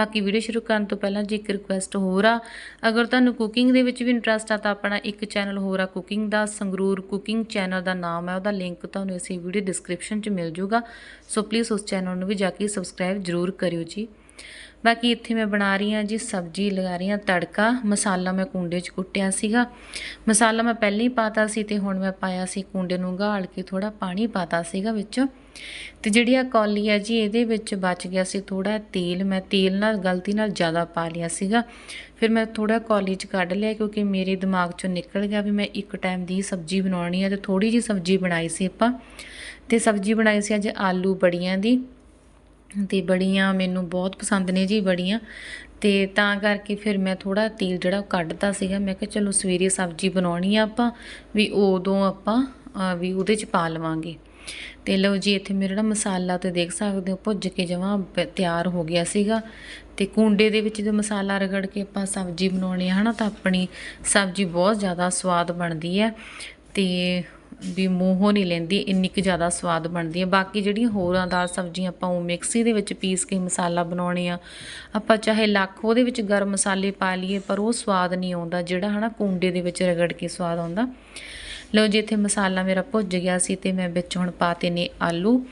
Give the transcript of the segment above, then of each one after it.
ਬਾਕੀ ਵੀਡੀਓ ਸ਼ੁਰੂ ਕਰਨ ਤੋਂ ਪਹਿਲਾਂ ਜੀ ਇੱਕ ਰਿਕੁਐਸਟ ਹੋਰ ਆ, ਅਗਰ ਤੁਹਾਨੂੰ ਕੁਕਿੰਗ ਦੇ ਵਿੱਚ ਵੀ ਇੰਟਰਸਟ ਆ, ਤਾਂ ਆਪਣਾ ਇੱਕ ਚੈਨਲ ਹੋਰ ਆ ਕੁਕਿੰਗ ਦਾ ਸੰਗਰੂਰ ਕੁਕਿੰਗ ਚੈਨਲ ਦਾ ਨਾਮ ਹੈ ਉਹਦਾ ਲਿੰਕ ਤੁਹਾਨੂੰ ਇਸੇ ਵੀਡੀਓ ਡਿਸਕ੍ਰਿਪਸ਼ਨ 'ਚ ਮਿਲ ਜਾਊਗਾ। ਸੋ ਪਲੀਜ਼ ਉਸ ਚੈਨਲ ਨੂੰ ਵੀ ਜਾ ਕੇ ਸਬਸਕ੍ਰਾਈਬ ਜ਼ਰੂਰ ਕਰਿਓ ਜੀ। ਬਾਕੀ ਇੱਥੇ ਮੈਂ ਬਣਾ ਰਹੀ ਹਾਂ ਜੀ ਸਬਜ਼ੀ, ਲਗਾ ਰਹੀ ਹਾਂ ਤੜਕਾ। ਮਸਾਲਾ ਮੈਂ ਕੁੰਡੇ 'ਚ ਕੁੱਟਿਆ ਸੀਗਾ। ਮਸਾਲਾ ਮੈਂ ਪਹਿਲਾਂ ਹੀ ਪਾਤਾ ਸੀ ਤੇ ਹੁਣ ਮੈਂ ਪਾਇਆ ਸੀ ਕੁੰਡੇ ਨੂੰ ਗਾਲ ਕੇ ਥੋੜਾ ਪਾਣੀ ਪਾਤਾ ਸੀਗਾ ਵਿੱਚੋਂ। ਤੇ ਜਿਹੜੀ ਆ ਕੌਲੀ ਆ ਜੀ, ਇਹਦੇ ਵਿੱਚ ਬਚ ਗਿਆ ਸੀ ਥੋੜਾ ਤੇਲ। ਮੈਂ ਤੇਲ ਨਾਲ, ਗਲਤੀ ਨਾਲ ਜ਼ਿਆਦਾ ਪਾ ਲਿਆ ਸੀਗਾ। ਫਿਰ ਮੈਂ ਥੋੜਾ ਕੌਲੀ 'ਚ ਕੱਢ ਲਿਆ ਕਿਉਂਕਿ ਮੇਰੇ ਦਿਮਾਗ 'ਚੋਂ ਨਿਕਲ ਗਿਆ ਵੀ ਮੈਂ ਇੱਕ ਟਾਈਮ ਦੀ ਸਬਜ਼ੀ ਬਣਾਉਣੀ ਆ ਤੇ ਥੋੜੀ ਜੀ ਸਬਜ਼ੀ ਬਣਾਈ ਸੀ ਆਪਾਂ। ਤੇ ਸਬਜ਼ੀ ਬਣਾਈ ਸੀ ਅੱਜ ਆਲੂ ਬੜੀਆਂ ਦੀ। ਤੇ ਬੜੀਆਂ ਮੈਨੂੰ ਬਹੁਤ ਪਸੰਦ ਨੇ ਜੀ ਬੜੀਆਂ। ਤੇ ਤਾਂ ਕਰਕੇ ਫਿਰ ਮੈਂ ਥੋੜਾ ਤੇਲ ਜਿਹੜਾ ਉਹ ਕੱਢਤਾ ਸੀਗਾ, ਮੈਂ ਕਿਹਾ ਚਲੋ ਸਵੇਰੇ ਸਬਜ਼ੀ ਬਣਾਉਣੀ ਆ ਆਪਾਂ, ਵੀ ਉਦੋਂ ਆਪਾਂ ਵੀ ਉਹਦੇ 'ਚ ਪਾ ਲਵਾਂਗੇ। ਤੇ ਲਓ ਜੀ, ਇੱਥੇ ਮੇਰਾ ਜਿਹੜਾ ਮਸਾਲਾ ਤੇ ਦੇਖ ਸਕਦੇ ਹੋ, ਭੁੱਜ ਕੇ ਜਮਾਂ ਬ- ਤਿਆਰ ਹੋ ਗਿਆ ਸੀਗਾ। ਤੇ ਕੁੰਡੇ ਦੇ ਵਿੱਚ ਜਦੋਂ ਮਸਾਲਾ ਰਗੜ ਕੇ ਆਪਾਂ ਸਬਜ਼ੀ ਬਣਾਉਣੀ ਹੈ ਹਨਾ, ਤਾਂ ਆਪਣੀ ਸਬਜ਼ੀ ਬਹੁਤ ਜ਼ਿਆਦਾ ਸਵਾਦ ਬਣਦੀ ਹੈ। ਤੇ ਵੀ ਮੂੰਹੋਂ ਨਹੀਂ ਲੈਂਦੀ, ਇੰਨੀ ਕੁ ਜ਼ਿਆਦਾ ਸਵਾਦ ਬਣਦੀ ਹੈ। ਬਾਕੀ ਜਿਹੜੀਆਂ ਹੋਰਾਂ ਦਾਲ ਸਬਜ਼ੀਆਂ ਆਪਾਂ ਉਹ ਮਿਕਸੀ ਦੇ ਵਿੱਚ ਪੀਸ ਕੇ ਮਸਾਲਾ ਬਣਾਉਣੇ ਆ। ਆਪਾਂ ਚਾਹੇ ਲੱਖ ਉਹਦੇ ਵਿੱਚ ਗਰਮ ਮਸਾਲੇ ਪਾ ਲਈਏ, ਪਰ ਉਹ ਸਵਾਦ ਨਹੀਂ ਆਉਂਦਾ, ਜਿਹੜਾ ਹਨਾ ਕੁੰਡੇ ਦੇ ਵਿੱਚ ਰਗੜ ਕੇ ਸਵਾਦ ਆਉਂਦਾ। ਲਓ ਜੀ, ਇੱਥੇ ਮਸਾਲਾ ਮੇਰਾ ਭੁੱਜ ਗਿਆ ਸੀ ਤੇ ਮੈਂ ਵਿੱਚ ਹੁਣ ਪਾਤੇ ਨੇ ਆਲੂ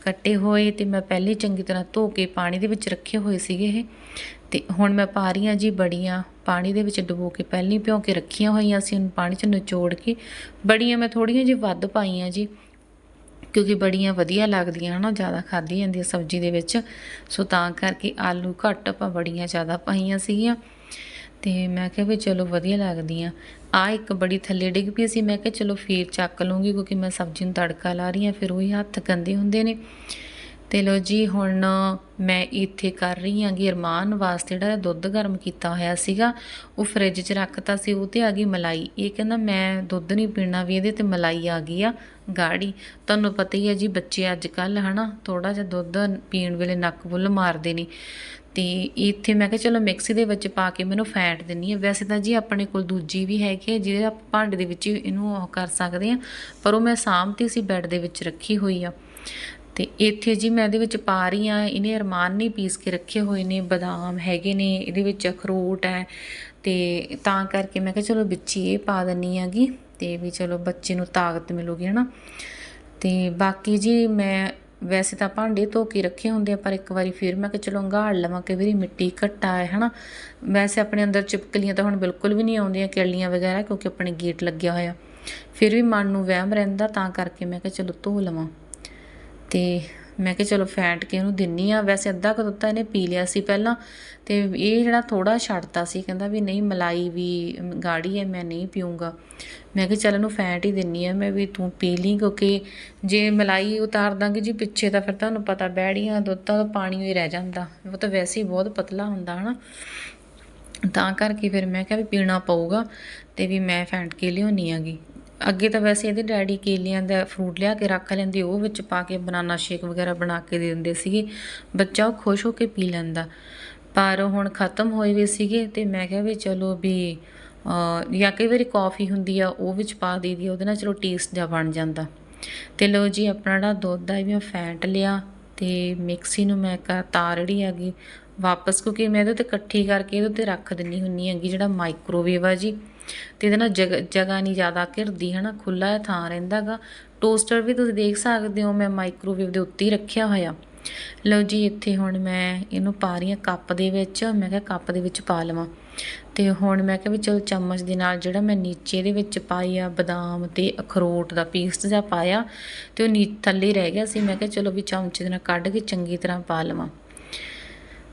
ਕੱਟੇ ਹੋਏ ਤੇ ਮੈਂ ਪਹਿਲੇ ਚੰਗੀ ਤਰ੍ਹਾਂ ਧੋ ਕੇ ਪਾਣੀ ਦੇ ਵਿੱਚ ਰੱਖੇ ਹੋਏ ਸੀਗੇ ਇਹ। ਤੇ ਹੁਣ ਮੈਂ ਪਾ ਰਹੀ ਹਾਂ ਜੀ ਬੜੀਆਂ ਪਾਣੀ ਦੇ ਵਿੱਚ ਡੁਬੋ ਕੇ ਪਹਿਲਾਂ ਹੀ ਭਿਉਂ ਕੇ ਰੱਖੀਆਂ ਹੋਈਆਂ ਸੀ, ਉਹਨੂੰ ਪਾਣੀ 'ਚ ਨਿਚੋੜ ਕੇ ਬੜੀਆਂ ਮੈਂ ਥੋੜੀਆਂ ਜਿਹੀ ਵੱਧ ਪਾਈਆਂ ਜੀ, ਕਿਉਂਕਿ ਬੜੀਆਂ ਵਧੀਆ ਲੱਗਦੀਆਂ ਹਨਾ ਜ਼ਿਆਦਾ ਖਾਧੀ ਜਾਂਦੀ ਹੈ ਸਬਜ਼ੀ ਦੇ ਵਿੱਚ। ਸੋ ਤਾਂ ਕਰਕੇ ਆਲੂ ਘੱਟ ਆਪਾਂ ਬੜੀਆਂ ਜ਼ਿਆਦਾ ਪਾਈਆਂ ਸੀਗੀਆਂ। ਤੇ ਮੈਂ ਕਿਹਾ ਵੀ ਚਲੋ ਵਧੀਆ ਲੱਗਦੀਆਂ। ਆ ਇੱਕ ਬੜੀ ਥੱਲੇ ਡਿੱਗ ਪਈ ਸੀ, ਮੈਂ ਕਿਹਾ ਚਲੋ ਫੇਰ ਚੱਕ ਲੂੰਗੀ ਕਿਉਂਕਿ ਮੈਂ ਸਬਜ਼ੀ ਨੂੰ ਤੜਕਾ ਲਾ ਰਹੀ ਹਾਂ, ਫਿਰ ਉਹੀ ਹੱਥ ਗੰਦੇ ਹੁੰਦੇ ਨੇ। ਤੇ ਲੋ ਜੀ, ਹੁਣ ਮੈਂ ਇੱਥੇ ਕਰ ਰਹੀ ਹਾਂ ਕਿ ਅਰਮਾਨ ਵਾਸਤੇ ਜਿਹੜਾ ਦੁੱਧ ਗਰਮ ਕੀਤਾ ਹੋਇਆ ਸੀਗਾ, ਉਹ ਫ੍ਰਿਜ 'ਚ ਰੱਖਤਾ ਸੀ, ਉਹ ਤੇ ਆ ਗਈ ਮਲਾਈ। ਇਹ ਕਹਿੰਦਾ, ਮੈਂ ਦੁੱਧ ਨਹੀਂ ਪੀਣਾ ਵੀ ਇਹਦੇ ਤੇ ਮਲਾਈ ਆ ਗਈ ਆ, ਗਾੜੀ। ਤੁਹਾਨੂੰ ਪਤਾ ਹੀ ਹੈ ਜੀ, ਬੱਚੇ ਅੱਜ ਕੱਲ ਹਨਾ ਥੋੜਾ ਜਿਹਾ ਦੁੱਧ ਪੀਣ ਵੇਲੇ ਨੱਕ ਬੁੱਲ ਮਾਰਦੇ ਨੇ। ਤੇ ਇੱਥੇ ਮੈਂ ਕਿਹਾ, ਚਲੋ ਮਿਕਸੀ ਦੇ ਵਿੱਚ ਪਾ ਕੇ ਮੈਨੂੰ ਫੈਂਟ ਦਿੰਨੀ ਆ। ਵੈਸੇ ਤਾਂ ਜੀ ਆਪਣੇ ਕੋਲ ਦੂਜੀ ਵੀ ਹੈਗੀ ਹੈ ਜਿਹੜੇ ਆਪਾਂ ਭਾਂਡੇ ਦੇ ਵਿੱਚ ਹੀ ਇਹਨੂੰ ਉਹ ਕਰ ਸਕਦੇ ਆ, ਪਰ ਉਹ ਮੈਂ ਸਾਂਭਤੀ ਸੀ ਬੈੱਡ ਦੇ ਵਿੱਚ ਰੱਖੀ ਹੋਈ ਆ। ਤੇ ਇੱਥੇ ਜੀ ਮੈਂ ਇਹਦੇ ਵਿੱਚ ਪਾ ਰਹੀ ਆ ਇਹਨੇ ਅਰਮਾਨ ਨਹੀਂ ਪੀਸ ਕੇ ਰੱਖੇ ਹੋਏ ਨੇ, ਬਦਾਮ ਹੈਗੇ ਨੇ, ਇਹਦੇ ਵਿੱਚ ਅਖਰੋਟ ਹੈ ਤੇ ਤਾਂ ਕਰਕੇ ਮੈਂ ਕਿਹਾ ਚਲੋ ਵਿੱਚ ਹੀ ਇਹ ਪਾ ਦਿੰਨੀ ਆਗੀ ਤੇ ਵੀ ਚਲੋ ਬੱਚੇ ਨੂੰ ਤਾਕਤ ਮਿਲੂਗੀ, ਹਨਾ? ਤੇ ਬਾਕੀ ਜੀ ਮੈਂ ਵੈਸੇ ਤਾਂ ਭਾਂਡੇ ਧੋ ਕੇ ਰੱਖੇ ਹੁੰਦੇ ਆ, ਪਰ ਇੱਕ ਵਾਰੀ ਫਿਰ ਮੈਂ ਕਿ ਚਲੋ ਅੰਗਾੜ ਲਵਾਂ ਕਿ ਵੀਰੀ ਮਿੱਟੀ ਘੱਟਾ ਹੈ, ਹਨਾ? ਵੈਸੇ ਆਪਣੇ ਅੰਦਰ ਚਿਪਕਲੀਆਂ ਤਾਂ ਹੁਣ ਬਿਲਕੁਲ ਵੀ ਨਹੀਂ ਆਉਂਦੀਆਂ ਕਿਰਲੀਆਂ ਵਗੈਰਾ, ਕਿਉਂਕਿ ਆਪਣੇ ਗੇਟ ਲੱਗਿਆ ਹੋਇਆ। ਫਿਰ ਵੀ ਮਨ ਨੂੰ ਵਹਿਮ ਰਹਿੰਦਾ, ਤਾਂ ਕਰਕੇ ਮੈਂ ਕਿਹਾ ਚਲੋ ਧੋ ਲਵਾਂ। ਤੇ ਮੈਂ ਕਿਹਾ ਚਲੋ ਫੈਂਟ ਕੇ ਉਹਨੂੰ ਦਿੰਨੀ ਆ। ਵੈਸੇ ਅੱਧਾ ਕੁ ਦੁੱਧ ਇਹਨੇ ਪੀ ਲਿਆ ਸੀ ਪਹਿਲਾਂ ਤੇ ਇਹ ਜਿਹੜਾ ਥੋੜਾ ਛੱਡਤਾ ਸੀ, ਕਹਿੰਦਾ ਵੀ ਨਹੀਂ, ਮਲਾਈ ਵੀ ਗਾੜੀ ਹੈ ਮੈਂ ਨਹੀਂ ਪੀਊਂਗਾ। ਮੈਂ ਕਿਹਾ ਚੱਲ ਇਹਨੂੰ ਫੈਂਟ ਹੀ ਦਿੰਨੀ ਆ, ਮੈਂ ਵੀ ਤੂੰ ਪੀ ਲਈ ਕਿਉਂਕਿ ਜੇ ਮਲਾਈ ਉਤਾਰ ਦਾਂਗੇ ਜੀ ਪਿੱਛੇ ਤਾਂ ਫਿਰ ਤੁਹਾਨੂੰ ਪਤਾ ਬੈੜੀਆਂ ਦੁੱਧ ਤਾਂ ਪਾਣੀ ਹੀ ਰਹਿ ਜਾਂਦਾ। ਉਹ ਤਾਂ ਵੈਸੇ ਹੀ ਬਹੁਤ ਪਤਲਾ ਹੁੰਦਾ ਹਨਾ। ਤਾਂ ਕਰਕੇ ਫਿਰ ਮੈਂ ਕਿਹਾ ਵੀ ਪੀਣਾ ਪਊਗਾ ਤੇ ਵੀ ਮੈਂ ਫੈਂਟ ਕੇ ਲਿਆਉਣੀ ਆਗੀ ਅੱਗੇ ਤਾਂ ਵੈਸੇ ਇਹਦੇ ਡੈਡੀ ਕੇਲਿਆਂ ਦਾ ਫਰੂਟ ਲਿਆ ਕੇ ਰੱਖ ਲੈਂਦੇ, ਉਹ ਵਿੱਚ ਪਾ ਕੇ ਬਨਾਨਾ ਸ਼ੇਕ ਵਗੈਰਾ ਬਣਾ ਕੇ ਦੇ ਦਿੰਦੇ ਸੀਗੇ। ਬੱਚਾ ਉਹ ਖੁਸ਼ ਹੋ ਕੇ ਪੀ ਲੈਂਦਾ। ਪਰ ਹੁਣ ਖਤਮ ਹੋਏ ਵੇ ਸੀਗੇ ਤੇ ਮੈਂ ਕਿਹਾ ਵੀ ਚਲੋ ਵੀ ਜਾਂ ਕਈ ਵਾਰੀ ਕਾਫੀ ਹੁੰਦੀ ਆ, ਉਹ ਵਿੱਚ ਪਾ ਦਈਦੀ ਉਹਦੇ ਨਾਲ ਚਲੋ ਟੇਸਟ ਜਿਹਾ ਬਣ ਜਾਂਦਾ। ਤੇ ਲਓ ਜੀ, ਆਪਣਾ ਜਿਹੜਾ ਦੁੱਧ ਆ ਵੀ ਮੈਂ ਫੈਂਟ ਲਿਆ ਤੇ ਮਿਕਸੀ ਨੂੰ ਮੈਂ ਕਾ ਤਾਰੜੀ ਹੈਗੀ, ਵਾਪਸ ਕਿਉਂਕਿ ਮੈਂ ਇਹਦੇ ਤੇ ਇਕੱਠੀ ਕਰਕੇ ਇਹਦੇ ਤੇ ਰੱਖ ਦਿੰਨੀ ਹੁੰਨੀ ਹੈਗੀ ਜਿਹੜਾ ਮਾਈਕ੍ਰੋਵੇਵ ਆ ਜੀ। ਤੇ ਇਹਦੇ ਨਾਲ ਜਗ ਜਗ੍ਹਾ ਨਹੀਂ ਜ਼ਿਆਦਾ ਘਿਰਦੀ ਹੈ ਹਨਾ ਖੁੱਲਾ ਥਾਂ ਰਹਿੰਦਾਗਾ ਟੋਸਟਰ ਵੀ ਤੁਸੀਂ ਦੇਖ ਸਕਦੇ ਹੋ, ਮੈਂ ਮਾਈਕ੍ਰੋਵੇਵ ਦੇ ਉੱਤੇ ਹੀ ਰੱਖਿਆ ਹੋਇਆ। ਲਓ ਜੀ, ਇੱਥੇ ਹੁਣ ਮੈਂ ਇਹਨੂੰ ਪਾ ਰਹੀ ਹਾਂ ਕੱਪ ਦੇ ਵਿੱਚ। ਮੈਂ ਕਿਹਾ ਕੱਪ ਦੇ ਵਿੱਚ ਪਾ ਲਵਾਂ। ਤੇ ਹੁਣ ਮੈਂ ਕਿਹਾ ਵੀ ਚਲੋ ਚਮਚ ਦੇ ਨਾਲ ਜਿਹੜਾ ਮੈਂ ਨੀਚੇ ਦੇ ਵਿੱਚ ਪਾਈ ਆ, ਬਦਾਮ ਤੇ ਅਖਰੋਟ ਦਾ ਪੀਸ ਜਿਹਾ ਪਾਇਆ, ਤੇ ਉਹ ਨੀ ਥੱਲੇ ਰਹਿ ਗਿਆ ਸੀ। ਮੈਂ ਕਿਹਾ ਚਲੋ ਵੀ ਚਮਚੇ ਦੇ ਨਾਲ ਕੱਢ ਕੇ ਚੰਗੀ ਤਰ੍ਹਾਂ ਪਾ ਲਵਾਂ।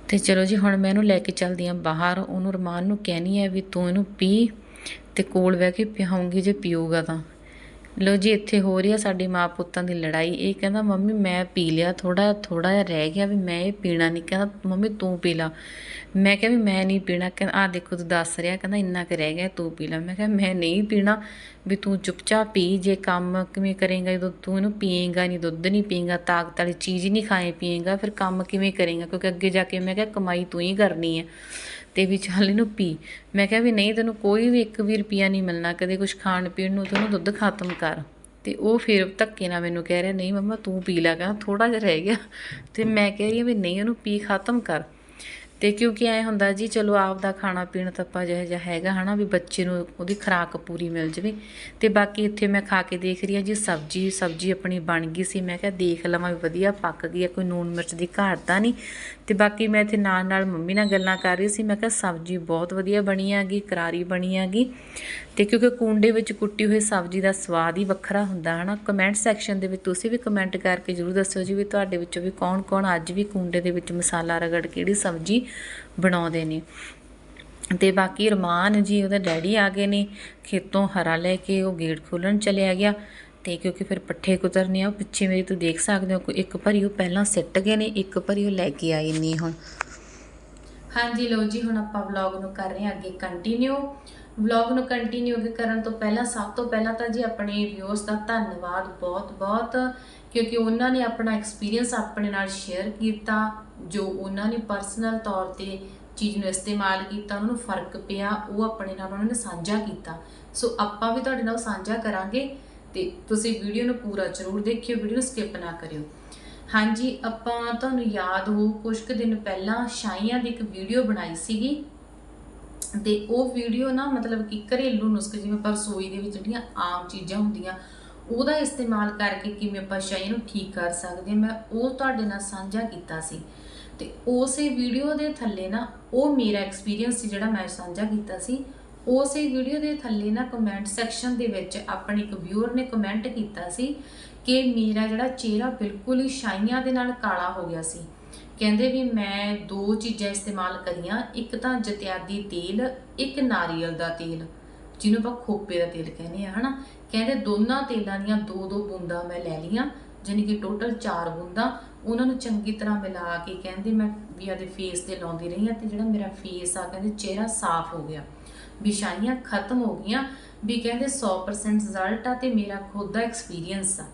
ਤੇ ਚਲੋ ਜੀ, ਹੁਣ ਮੈਂ ਇਹਨੂੰ ਲੈ ਕੇ ਚੱਲਦੀ ਆਂ ਬਾਹਰ। ਉਹਨੂੰ ਰਮਾਨ ਨੂੰ ਕਹਿਣੀ ਹੈ ਵੀ ਤੂੰ ਇਹਨੂੰ ਪੀ। ਤੇ ਕੋਲ ਬਹਿ ਕੇ ਪਿਆਉਂਗੀ ਜੇ ਪੀਊਗਾ ਤਾਂ। ਲੋ ਜੀ, ਇੱਥੇ ਹੋ ਰਹੀ ਆ ਸਾਡੀ ਮਾਂ ਪੁੱਤਾਂ ਦੀ ਲੜਾਈ। ਇਹ ਕਹਿੰਦਾ, ਮੰਮੀ, ਮੈਂ ਪੀ ਲਿਆ ਥੋੜਾ ਥੋੜਾ ਜਿਹਾ ਰਹਿ ਗਿਆ ਵੀ ਮੈਂ ਇਹ ਪੀਣਾ ਨਹੀਂ। ਕਹਿੰਦਾ, ਮੰਮੀ, ਤੂੰ ਪੀ ਲਾ। ਮੈਂ ਕਿਹਾ ਵੀ ਮੈਂ ਨਹੀਂ ਪੀਣਾ। ਕਹਿੰਦਾ ਆ ਦੇਖੋ, ਤੂੰ ਦੱਸ ਰਿਹਾ। ਕਹਿੰਦਾ, ਇੰਨਾ ਕੁ ਰਹਿ ਗਿਆ, ਤੂੰ ਪੀ ਲਾ। ਮੈਂ ਕਿਹਾ, ਮੈਂ ਨਹੀਂ ਪੀਣਾ। ਵੀ ਤੂੰ ਚੁੱਪਚਾਪ ਪੀ, ਜੇ ਕੰਮ ਕਿਵੇਂ ਕਰੇਗਾ, ਜਦੋਂ ਤੂੰ ਇਹਨੂੰ ਪੀਏਗਾ ਨਹੀਂ, ਦੁੱਧ ਨਹੀਂ ਪੀਏਗਾ, ਤਾਕਤ ਵਾਲੀ ਚੀਜ਼ ਨਹੀਂ ਖਾਏ ਪੀਏਗਾ, ਫਿਰ ਕੰਮ ਕਿਵੇਂ ਕਰੇਗਾ? ਕਿਉਂਕਿ ਅੱਗੇ ਜਾ ਕੇ ਮੈਂ ਕਿਹਾ, ਕਮਾਈ ਤੂੰ ਹੀ ਕਰਨੀ ਹੈ। ਤੇ ਵੀ ਚੱਲ ਇਹਨੂੰ ਪੀ। ਮੈਂ ਕਿਹਾ ਵੀ ਨਹੀਂ, ਤੈਨੂੰ ਕੋਈ ਵੀ 1 ਵੀ ਰੁਪਿਆ ਨਹੀਂ ਮਿਲਣਾ, ਕਦੇ ਕੁਝ ਖਾਣ ਪੀਣ ਨੂੰ ਤੈਨੂੰ ਦੁੱਧ ਖਤਮ ਕਰ। ਤੇ ਉਹ ਫਿਰ ਧੱਕੇ ਨਾਲ ਮੈਨੂੰ ਕਹਿ ਰਿਹਾ, ਨਹੀਂ ਮੰਮਾ, ਤੂੰ ਪੀ ਲੈ, ਕਹਿੰਦਾ ਥੋੜਾ ਜਿਹਾ ਰਹਿ ਗਿਆ। ਤੇ ਮੈਂ ਕਹਿ ਰਹੀ ਹਾਂ ਵੀ ਨਹੀਂ, ਉਹਨੂੰ ਪੀ ਖਤਮ ਕਰ। ਤੇ ਕਿਉਂਕਿ ਐ ਹੁੰਦਾ ਜੀ, ਚਲੋ ਆਪ ਦਾ ਖਾਣਾ ਪੀਣ ਤਾਂ ਆਪਾਂ ਜਿਹੋ ਜਿਹਾ ਹੈਗਾ ਹਨਾ, ਵੀ ਬੱਚੇ ਨੂੰ ਉਹਦੀ ਖੁਰਾਕ ਪੂਰੀ ਮਿਲ ਜਵੇ। ਤੇ ਬਾਕੀ ਇੱਥੇ ਮੈਂ ਖਾ ਕੇ ਦੇਖ ਰਹੀ ਹਾਂ ਜੀ, ਸਬਜੀ ਸਬਜੀ ਆਪਣੀ ਬਣ ਗਈ ਸੀ। ਮੈਂ ਕਿਹਾ ਦੇਖ ਲਵਾਂ ਵੀ ਵਧੀਆ ਪੱਕ ਗਈ ਹੈ, ਕੋਈ ਨੂਨ ਮਿਰਚ ਦੀ ਘਾਟ ਤਾਂ ਨਹੀਂ। ਤੇ ਬਾਕੀ ਮੈਂ ਇੱਥੇ ਨਾਲ ਨਾਲ ਮੰਮੀ ਨਾਲ ਗੱਲਾਂ ਕਰ ਰਹੀ ਸੀ। ਮੈਂ ਕਿਹਾ ਸਬਜੀ ਬਹੁਤ ਵਧੀਆ ਬਣੀ ਹੈਗੀ, ਕਰਾਰੀ ਬਣੀ ਹੈਗੀ। ਤੇ ਕਿਉਂਕਿ ਕੁੰਡੇ ਵਿੱਚ ਕੁੱਟੀ ਹੋਈ ਸਬਜ਼ੀ ਦਾ ਸਵਾਦ ਹੀ ਵੱਖਰਾ ਹੁੰਦਾ ਹਨਾ। ਕਮੈਂਟ ਸੈਕਸ਼ਨ ਦੇ ਵਿੱਚ ਤੁਸੀਂ ਵੀ ਕਮੈਂਟ ਕਰਕੇ ਜਰੂਰ ਦੱਸਿਓ ਜੀ, ਵੀ ਤੁਹਾਡੇ ਵਿੱਚੋਂ ਵੀ ਕੌਣ-ਕੌਣ ਅੱਜ ਵੀ ਕੁੰਡੇ ਦੇ ਵਿੱਚ ਮਸਾਲਾ ਰਗੜ ਕਿਹੜੀ ਸਬਜ਼ੀ ਬਣਾਉਂਦੇ ਨੇ। ਤੇ ਬਾਕੀ ਰਮਾਨ ਜੀ, ਉਹਦੇ ਡੈਡੀ ਆ ਗਏ ਨੇ। ਖੇਤੋਂ ਹਰਾ ਲੈ ਕੇ ਉਹ ਗੇਟ ਖੋਲਣ ਚਲਿਆ ਗਿਆ। ਤੇ ਕਿਉਂਕਿ ਫਿਰ ਪੱਠੇ ਕੁਤਰਨੇ ਆ ਪਿੱਛੇ ਮੇਰੀ ਤੁਸੀਂ ਦੇਖ ਸਕਦੇ ਹੋ, ਇੱਕ ਭਰੀ ਉਹ ਪਹਿਲਾਂ ਸਿੱਟ ਗਏ ਨੇ, ਇੱਕ ਭਰੀ ਉਹ ਲੈ ਕੇ ਆਏ ਨੇ ਹੁਣ। ਹਾਂਜੀ ਲੋ ਜੀ, ਹੁਣ ਆਪਾਂ ਵਲੌਗ ਨੂੰ ਕਰ ਰਹੇ ਹਾਂ ਅੱਗੇ ਕੰਟੀਨਿਊ ਵਲੌਗ ਨੂੰ ਕੰਟੀਨਿਊ ਕਰਨ ਤੋਂ ਪਹਿਲਾਂ, ਸਭ ਤੋਂ ਪਹਿਲਾਂ ਤਾਂ ਜੀ ਆਪਣੇ ਵਿਊਅਰਸ ਦਾ ਧੰਨਵਾਦ ਬਹੁਤ ਬਹੁਤ ਕਿਉਂਕਿ ਉਹਨਾਂ ਨੇ ਆਪਣਾ ਐਕਸਪੀਰੀਅੰਸ ਆਪਣੇ ਨਾਲ ਸ਼ੇਅਰ ਕੀਤਾ, ਜੋ ਉਹਨਾਂ ਨੇ ਪਰਸਨਲ ਤੌਰ ਤੇ ਚੀਜ਼ ਨੂੰ ਇਸਤੇਮਾਲ ਕੀਤਾ, ਉਹਨਾਂ ਨੂੰ ਫ਼ਰਕ ਪਿਆ, ਉਹ ਆਪਣੇ ਨਾਲ ਉਹਨਾਂ ਨੇ ਸਾਂਝਾ ਕੀਤਾ। ਸੋ ਆਪਾਂ ਵੀ ਤੁਹਾਡੇ ਨਾਲ ਸਾਂਝਾ ਕਰਾਂਗੇ ਤੇ ਤੁਸੀਂ ਵੀਡੀਓ ਨੂੰ ਪੂਰਾ ਜ਼ਰੂਰ ਦੇਖਿਓ ਵੀਡੀਓ ਨੂੰ ਸਕਿਪ ਨਾ ਕਰਿਓ। ਹਾਂਜੀ, ਆਪਾਂ ਤੁਹਾਨੂੰ ਯਾਦ ਹੋ ਕੁਝ ਕੁ ਦਿਨ ਪਹਿਲਾਂ ਸ਼ਾਈਆਂ ਦੀ ਇੱਕ ਵੀਡੀਓ ਬਣਾਈ ਸੀਗੀ। ਤੇ ਉਹ ਵੀਡੀਓ ਨਾ ਮਤਲਬ ਕਿ ਘਰੇਲੂ ਨੁਸਖੇ, ਜਿਵੇਂ ਆਪਾਂ ਰਸੋਈ ਦੇ ਵਿੱਚ ਜਿਹੜੀਆਂ ਆਮ ਚੀਜ਼ਾਂ ਹੁੰਦੀਆਂ ਉਹਦਾ ਇਸਤੇਮਾਲ ਕਰਕੇ ਕਿਵੇਂ ਆਪਾਂ ਸ਼ਾਈ ਨੂੰ ਠੀਕ ਕਰ ਸਕਦੇ ਹਾਂ, ਮੈਂ ਉਹ ਤੁਹਾਡੇ ਨਾਲ ਸਾਂਝਾ ਕੀਤਾ ਸੀ। ਤੇ ਉਸੇ ਵੀਡੀਓ ਦੇ ਥੱਲੇ ਨਾ, ਉਹ ਮੇਰਾ ਐਕਸਪੀਰੀਅੰਸ ਸੀ ਜਿਹੜਾ ਮੈਂ ਸਾਂਝਾ ਕੀਤਾ ਸੀ। ਉਸੇ ਵੀਡੀਓ ਦੇ ਥੱਲੇ ਨਾ ਕਮੈਂਟ ਸੈਕਸ਼ਨ ਦੇ ਵਿੱਚ ਆਪਣੇ ਇੱਕ ਵਿਊਅਰ ਨੇ ਕਮੈਂਟ ਕੀਤਾ ਸੀ ਕਿ ਮੇਰਾ ਜਿਹੜਾ ਚਿਹਰਾ ਬਿਲਕੁਲ ਹੀ ਸ਼ਾਈਆਂ ਦੇ ਨਾਲ ਕਾਲਾ ਹੋ ਗਿਆ ਸੀ। ਕਹਿੰਦੇ ਵੀ ਮੈਂ ਦੋ ਚੀਜ਼ਾਂ ਇਸਤੇਮਾਲ ਕਰੀਆਂ, ਇੱਕ ਤਾਂ ਜਤਿਆਦੀ ਤੇਲ, ਇੱਕ ਨਾਰੀਅਲ ਦਾ ਤੇਲ, ਜਿਹਨੂੰ ਆਪਾਂ ਖੋਪੇ ਦਾ ਤੇਲ ਕਹਿੰਦੇ ਆ ਹਨਾ? ਕਹਿੰਦੇ ਦੋਨਾਂ ਤੇਲਾਂ ਦੀਆਂ ਦੋ ਦੋ ਬੂੰਦਾਂ ਮੈਂ ਲੈ ਲੀਆਂ ਜਾਨੀ ਕਿ ਟੋਟਲ 4 ਬੂੰਦਾਂ। ਉਹਨਾਂ ਨੂੰ ਚੰਗੀ ਤਰ੍ਹਾਂ ਮਿਲਾ ਕੇ ਕਹਿੰਦੇ ਮੈਂ ਵੀ ਆਦੇ ਫੇਸ ਤੇ ਲਾਉਂਦੀ ਰਹੀ ਆ ਤੇ ਜਿਹੜਾ ਮੇਰਾ ਫੇਸ ਆ, ਕਹਿੰਦੇ ਚਿਹਰਾ ਸਾਫ਼ ਹੋ ਗਿਆ। ਵਿਸ਼ਾਈਆਂ ਖਤਮ ਹੋ ਗਈਆਂ, ਵੀ ਕਹਿੰਦੇ 100% ਰਿਜ਼ਲਟ ਆ ਤੇ ਮੇਰਾ ਖੁਦ ਦਾ ਐਕਸਪੀਰੀਅੰਸ ਆ।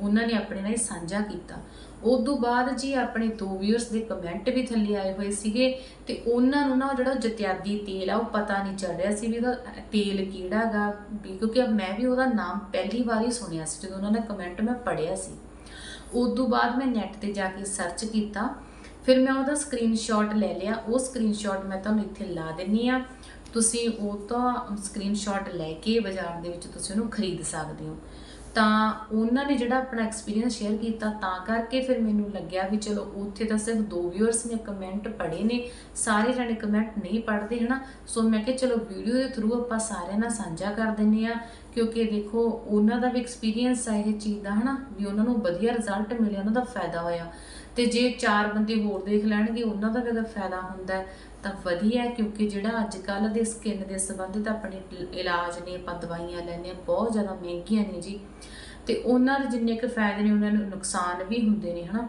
ਉਹਨਾਂ ਨੇ ਆਪਣੇ ਨਾਲ ਸਾਂਝਾ ਕੀਤਾ। ਉਸ ਤੋਂ ਬਾਅਦ ਜੀ ਆਪਣੇ ਦੋ ਵਿਊਅਰਸ ਦੇ ਕਮੈਂਟ ਵੀ ਥੱਲੇ ਆਏ ਹੋਏ ਸੀਗੇ ਤੇ ਉਹਨਾਂ ਨੂੰ ਨਾ ਜਿਹੜਾ ਜਤਿਆਦੀ ਤੇਲ ਆ, ਉਹ ਪਤਾ ਨਹੀਂ ਚੱਲ ਰਿਹਾ ਸੀ ਵੀ ਉਹਦਾ ਤੇਲ ਕਿਹੜਾਗਾ ਵੀ ਕਿਉਂਕਿ ਮੈਂ ਵੀ ਉਹਦਾ ਨਾਮ ਪਹਿਲੀ ਵਾਰ ਹੀ ਸੁਣਿਆ ਸੀ ਜਦੋਂ ਉਹਨਾਂ ਦਾ ਕਮੈਂਟ ਮੈਂ ਪੜਿਆ ਸੀ। ਉਸ ਤੋਂ ਬਾਅਦ ਮੈਂ ਨੈਟ ਤੇ ਜਾ ਕੇ ਸਰਚ ਕੀਤਾ, ਫਿਰ ਮੈਂ ਉਹਦਾ ਸਕਰੀਨਸ਼ਾਟ ਲੈ ਲਿਆ, ਉਹ ਸਕਰੀਨਸ਼ਾਟ ਮੈਂ ਤੁਹਾਨੂੰ ਇੱਥੇ ਲਾ ਦਿੰਨੀ ਆ। ਤੁਸੀਂ ਉਹ ਤਾਂ ਸਕਰੀਨਸ਼ਾਟ ਲੈ ਕੇ ਬਾਜ਼ਾਰ ਦੇ ਵਿੱਚ ਤੁਸੀਂ ਉਹਨੂੰ ਖਰੀਦ ਸਕਦੇ ਹੋ। ਤਾਂ ਉਹਨਾਂ ਨੇ ਜਿਹੜਾ ਆਪਣਾ ਐਕਸਪੀਰੀਅੰਸ ਸ਼ੇਅਰ ਕੀਤਾ, ਤਾਂ ਕਰਕੇ ਫਿਰ ਮੈਨੂੰ ਲੱਗਿਆ ਵੀ ਚਲੋ ਉੱਥੇ ਤਾਂ ਸਿਰਫ ਦੋ ਵਿਊਅਰਸ ਨੇ ਕਮੈਂਟ ਪੜ੍ਹੇ ਨੇ, ਸਾਰੇ ਜਣੇ ਕਮੈਂਟ ਨਹੀਂ ਪੜ੍ਹਦੇ, ਹਨਾ? ਸੋ ਮੈਂ ਕਿਹਾ ਚਲੋ ਵੀਡੀਓ ਦੇ ਥਰੂ ਆਪਾਂ ਸਾਰਿਆਂ ਨਾਲ ਸਾਂਝਾ ਕਰ ਦਿੰਨੇ ਆ ਕਿਉਂਕਿ ਦੇਖੋ, ਉਹਨਾਂ ਦਾ ਵੀ ਐਕਸਪੀਰੀਅੰਸ ਆ ਇਹ ਚੀਜ਼ ਦਾ, ਹਨਾ? ਵੀ ਉਹਨਾਂ ਨੂੰ ਵਧੀਆ ਰਿਜ਼ਲਟ ਮਿਲਿਆ, ਉਹਨਾਂ ਦਾ ਫਾਇਦਾ ਹੋਇਆ। ਤੇ ਜੇ ਚਾਰ ਬੰਦੇ ਹੋਰ ਦੇਖ ਲੈਣਗੇ, ਉਹਨਾਂ ਦਾ ਵੀ ਅਗਰ ਫਾਇਦਾ ਹੁੰਦਾ ਤਾਂ ਵਧੀਆ ਕਿਉਂਕਿ ਜਿਹੜਾ ਅੱਜ ਕੱਲ ਦੇ ਸਕਿਨ ਦੇ ਸੰਬੰਧਿਤ ਆਪਣੇ ਇਲਾਜ ਨੇ, ਆਪਾਂ ਦਵਾਈਆਂ ਲੈਂਦੇ ਆ ਬਹੁਤ ਜ਼ਿਆਦਾ ਮਹਿੰਗੀਆਂ ਨੇ ਜੀ। ਤੇ ਉਹਨਾਂ ਦੇ ਜਿੰਨੇ ਕੁ ਫਾਇਦੇ ਨੇ, ਉਹਨਾਂ ਨੂੰ ਨੁਕਸਾਨ ਵੀ ਹੁੰਦੇ ਨੇ, ਹਨਾ?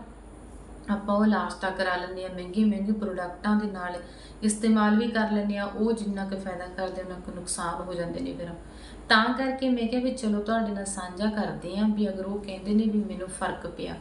ਆਪਾਂ ਉਹ ਇਲਾਜ ਤਾਂ ਕਰਾ ਲੈਂਦੇ ਆ ਮਹਿੰਗੇ ਮਹਿੰਗੇ ਪ੍ਰੋਡਕਟਾਂ ਦੇ ਨਾਲ ਇਸਤੇਮਾਲ ਵੀ ਕਰ ਲੈਂਦੇ ਆ ਉਹ ਜਿੰਨਾ ਕੁ ਫਾਇਦਾ ਕਰਦੇ ਉਹਨਾਂ ਕੁ ਨੁਕਸਾਨ ਹੋ ਜਾਂਦੇ ਨੇ ਫਿਰ। ਤਾਂ ਕਰਕੇ ਮੈਂ ਕਿਹਾ ਵੀ ਚਲੋ ਤੁਹਾਡੇ ਨਾਲ ਸਾਂਝਾ ਕਰਦੇ ਆ ਵੀ ਅਗਰ ਉਹ ਕਹਿੰਦੇ ਨੇ ਵੀ ਮੈਨੂੰ ਫ਼ਰਕ ਪਿਆ।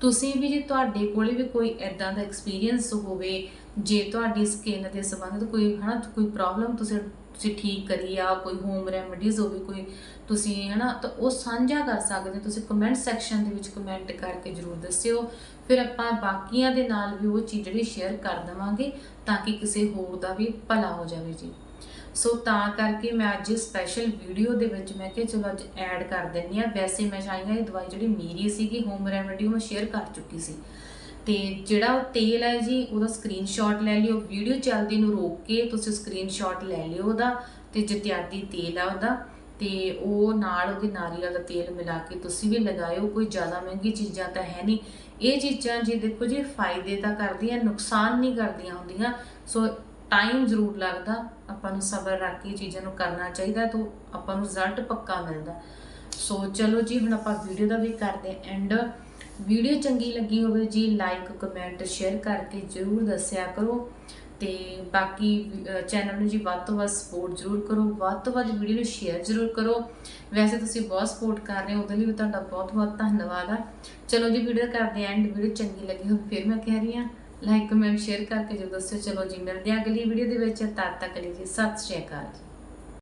ਤੁਸੀਂ ਵੀ ਜੇ ਤੁਹਾਡੇ ਕੋਲੇ ਵੀ ਕੋਈ ਐਦਾਂ ਦਾ ਐਕਸਪੀਰੀਅੰਸ ਹੋਵੇ, ਜੇ ਤੁਹਾਡੀ ਸਕਿਨ ਦੇ ਸੰਬੰਧਿਤ ਕੋਈ ਹਨਾ ਕੋਈ ਪ੍ਰੋਬਲਮ ਤੁਸੀਂ ਤੁਸੀਂ ਠੀਕ ਕਰੀ ਆ, ਕੋਈ ਹੋਮ ਰੈਮਡੀਜ਼ ਹੋਵੇ, ਕੋਈ ਤੁਸੀਂ ਹਨਾ, ਤਾਂ ਉਹ ਸਾਂਝਾ ਕਰ ਸਕਦੇ ਹੋ। ਤੁਸੀਂ ਕਮੈਂਟ ਸੈਕਸ਼ਨ ਦੇ ਵਿੱਚ ਕਮੈਂਟ ਕਰਕੇ ਜਰੂਰ ਦੱਸਿਓ। ਫਿਰ ਆਪਾਂ ਬਾਕੀਆਂ ਦੇ ਨਾਲ ਵੀ ਉਹ ਚੀਜ਼ ਜਿਹੜੀ ਸ਼ੇਅਰ ਕਰ ਦਵਾਂਗੇ, ਤਾਂ ਕਿ ਕਿਸੇ ਹੋਰ ਦਾ ਵੀ ਭਲਾ ਹੋ ਜਾਵੇ ਜੀ। ਸੋ ਤਾਂ ਕਰਕੇ ਮੈਂ ਅੱਜ ਸਪੈਸ਼ਲ ਵੀਡੀਓ ਦੇ ਵਿੱਚ ਮੈਂ ਕਿਹਾ, ਚਲੋ ਅੱਜ ਐਡ ਕਰ ਦਿੰਨੀ ਆ ਵੈਸੇ ਮੈਂ ਚਾਹੀਦਾ ਇਹ ਦਵਾਈ ਜਿਹੜੀ ਮੇਰੀ ਸੀਗੀ ਹੋਮ ਰੈਮਡੀ ਉਹ ਮੈਂ ਸ਼ੇਅਰ ਕਰ ਚੁੱਕੀ ਸੀ। ਤੇ ਜਿਹੜਾ ਉਹ ਤੇਲ ਹੈ ਜੀ, ਉਹਦਾ ਸਕਰੀਨਸ਼ਾਟ ਲੈ ਲਿਓ। ਵੀਡੀਓ ਚੱਲਦੀ ਨੂੰ ਰੋਕ ਕੇ ਤੁਸੀਂ ਸਕਰੀਨਸ਼ਾਟ ਲੈ ਲਿਓ ਉਹਦਾ ਤੇ ਜਤਿਆਦੀ ਤੇਲ ਆ ਉਹਦਾ। ਤੇ ਉਹ ਨਾਲ ਉਹਦੇ ਨਾਰੀਅਲ ਦਾ ਤੇਲ ਮਿਲਾ ਕੇ ਤੁਸੀਂ ਵੀ ਲਗਾਇਓ, ਕੋਈ ਜ਼ਿਆਦਾ ਮਹਿੰਗੀ ਚੀਜ਼ਾਂ ਤਾਂ ਹੈ ਨਹੀਂ। ਇਹ ਚੀਜ਼ਾਂ ਜੀ ਦੇਖੋ ਜੀ, ਫਾਇਦੇ ਤਾਂ ਕਰਦੀਆਂ, ਨੁਕਸਾਨ ਨਹੀਂ ਕਰਦੀਆਂ ਹੁੰਦੀਆਂ। ਸੋ ਟਾਈਮ ਜ਼ਰੂਰ ਲੱਗਦਾ, ਆਪਾਂ ਨੂੰ ਸਬਰ ਰੱਖ ਕੇ ਚੀਜ਼ਾਂ ਨੂੰ ਕਰਨਾ ਚਾਹੀਦਾ ਤਾਂ ਆਪਾਂ ਨੂੰ ਰਿਜ਼ਲਟ ਪੱਕਾ ਮਿਲਦਾ। ਸੋ ਚਲੋ ਜੀ, ਹੁਣ ਆਪਾਂ ਵੀਡੀਓ ਦਾ ਵੀ ਕਰਦੇ ਐਂਡ ਵੀਡੀਓ ਚੰਗੀ ਲੱਗੀ ਹੋਵੇ ਜੀ ਲਾਈਕ ਕਮੈਂਟ ਸ਼ੇਅਰ ਕਰਕੇ ਜਰੂਰ ਦੱਸਿਆ ਕਰੋ ਤੇ ਬਾਕੀ ਚੈਨਲ ਨੂੰ ਜੀ ਵੱਧ ਤੋਂ ਵੱਧ ਸਪੋਰਟ ਜਰੂਰ ਕਰੋ, ਵੱਧ ਤੋਂ ਵੱਧ ਵੀਡੀਓ ਨੂੰ ਸ਼ੇਅਰ ਜਰੂਰ ਕਰੋ। ਵੈਸੇ ਤੁਸੀਂ ਬਹੁਤ ਸਪੋਰਟ ਕਰ ਰਹੇ ਹੋ, ਉਹਦੇ ਲਈ ਵੀ ਤੁਹਾਡਾ ਬਹੁਤ ਬਹੁਤ ਧੰਨਵਾਦ ਆ। ਚਲੋ ਜੀ ਵੀਡੀਓ ਕਰਦੇ ਐਂਡ ਵੀਡੀਓ ਚੰਗੀ ਲੱਗੀ ਹੋਵੇ ਫਿਰ ਮੈਂ ਕਹਿ ਰਹੀ ਹਾਂ ਲਾਈਕ ਕਮੈਂਟ ਸ਼ੇਅਰ ਕਰਕੇ ਜਰੂਰ ਦੱਸਿਓ। ਚਲੋ ਜੀ, ਮਿਲਦੇ ਹਾਂ ਅਗਲੀ ਵੀਡੀਓ ਦੇ ਵਿੱਚ, ਤਦ ਤੱਕ ਲਈ ਜੀ, ਸਤਿ ਸ਼੍ਰੀ ਅਕਾਲ ਜੀ।